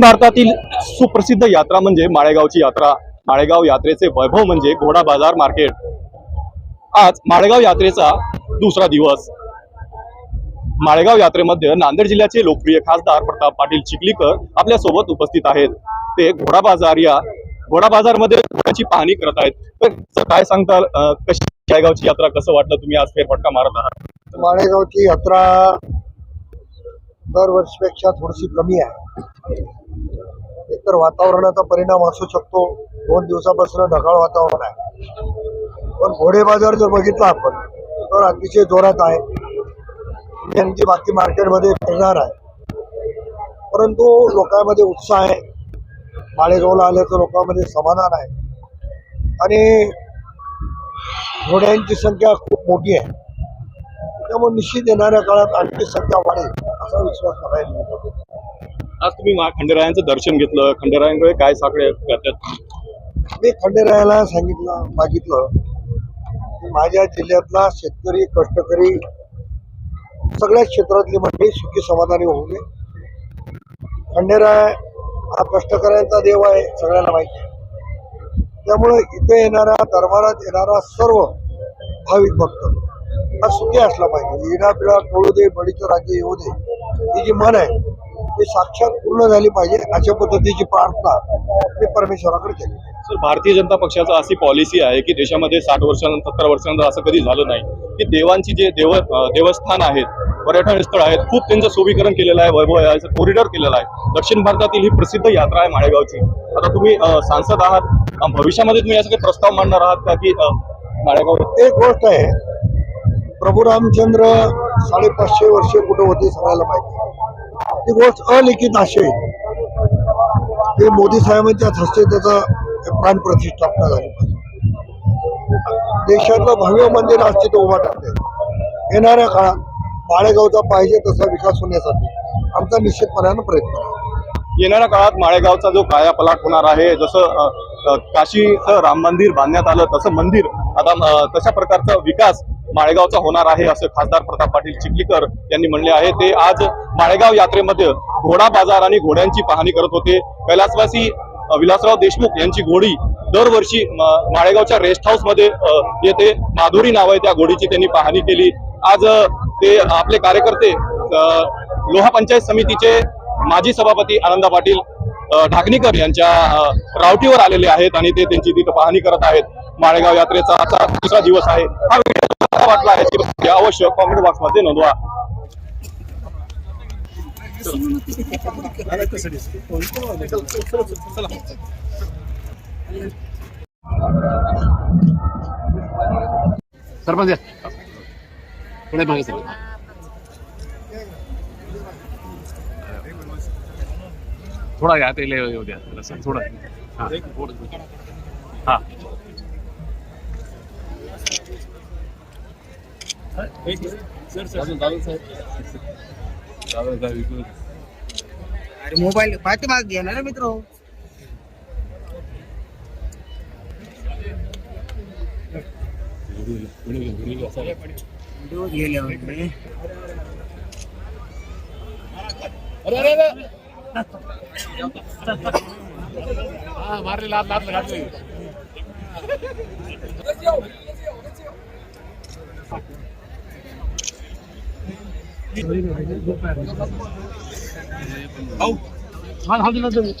भारतातील सुप्रसिद्ध यात्रा म्हणजे माळेगावची यात्रा. माळेगाव यात्रेचे वैभव म्हणजे घोडा बाजार मार्केट. आज माळेगाव यात्रेचा दुसरा दिवस. माळेगाव यात्रेमध्ये नांदेड जिल्ह्याचे लोकप्रिय खासदार प्रताप पाटील चिखलीकर आपल्यासोबत उपस्थित आहेत. ते घोडा बाजार या घोडा बाजारमध्ये घोड्याची पाहणी करत आहेत. तर काय सांगताल? कशी माळेगावची यात्रा कसं वाटलं तुम्ही आज फेरफटका मारत आहात? माळेगावची यात्रा दरवर्षीपेक्षा थोडीशी कमी आहे. एकतर वातावरणाचा परिणाम असू शकतो. दोन दिवसापासून ढगाळ वातावरण आहे. पण घोडे बाजार जर बघितला आपण तर अतिशय जोरात आहे. यांची बाकी मार्केटमध्ये फिरणार आहे. परंतु लोकांमध्ये उत्साह आहे. माळेगावला आल्याचं लोकांमध्ये समाधान आहे. आणि घोड्यांची संख्या खूप मोठी आहे. त्यामुळे निश्चित येणाऱ्या काळात आणखी संख्या वाढेल असा विश्वास करायला आहे. आज तुम्ही खंडेरायांचं दर्शन घेतलं. खंडेरायांकडे काय साकडे करतात? मी खंडेरायाला सांगितलं मागितलं. की माझ्या जिल्ह्यातला शेतकरी कष्टकरी सगळ्या क्षेत्रातली मंडळी सुखी समाधानी होऊ दे खंडेराय हा कष्टकऱ्यांचा देव आहे सगळ्यांना माहिती आहे. त्यामुळे इथे येणारा दरबारात येणारा सर्व भाविक भक्त हा सुखी असला पाहिजे. इडा पिढा कळू दे बळीचं राज्य येऊ दे ही जी मन आहे ती साक्षात पूर्ण झाली पाहिजे अशा पद्धतीची प्रार्थना मी परमेश्वराकडे केली. सर भारतीय जनता पक्षाचा अशी पॉलिसी आहे की देशामध्ये साठ वर्षानंतर सत्तर वर्षानंतर असं कधी झालं नाही. की देवांची जे देव देवस्थान आहेत पर्यटन स्थळ आहेत खूप त्यांचं सोबीकरण केलेलं आहे वैभव आहे कॉरिडॉर केलेलं आहे. दक्षिण भारतातील ही प्रसिद्ध यात्रा आहे माळेगावची. आता तुम्ही सांसद आहात भविष्यामध्ये तुम्ही असं काही प्रस्ताव मांडणार आहात का की माळेगाव? एक गोष्ट आहे. प्रभू रामचंद्र साडेपाचशे वर्ष कुठे होते सगळ्याला माहिती. ती गोष्ट अलिखित अशी ते मोदी साहेबांच्याच हस्ते त्याचा प्राण प्रतिष्ठापना झाली पाहिजे. देशातलं भव्य मंदिर अस्तित्व उभा टाकते येणाऱ्या काळात माळेगावचा पाहिजे तसा विकास होण्यासाठी आमचा निश्चितपणानं प्रयत्न येणाऱ्या काळात माळेगावचा जो कायापलाट होणार आहे जसं काशीचं राम मंदिर बांधण्यात आलं तसं मंदिर आता तशा प्रकारचा विकास माळेगावचा होणार आहे असं खासदार प्रताप पाटील चिखलीकर यांनी म्हणले आहे. ते आज माळेगाव यात्रेमध्ये घोडा बाजार आणि घोड्यांची पाहणी करत होते. कैलासवासी विलासराव देशमुख यांची घोडी दरवर्षी माळेगावच्या रेस्ट हाऊसमध्ये येते. माधुरी नाव आहे त्या घोडीची त्यांनी पाहणी केली. आज ते आपले कार्यकर्ते लोहा पंचायत समितीचे माजी सभापती आनंदा पाटील ढाकणीकर यांच्या रावटीवर आलेले आहेत आणि ते त्यांची तिथं पाहणी करत आहेत. माळेगाव यात्रेचा आजचा दुसरा दिवस आहे. हा व्हिडिओ वाटला याची अवश्य कॉमेंट बॉक्समध्ये नोंदवा. सरपंच या. पुढे मागे सर थोडा या ते लय येऊ द्या सर थोडं हा साहेब अरे मोबाईल पाठीमाग घ्या ना मित्र. मारले लात लात घातली हा हा दिला तुम्ही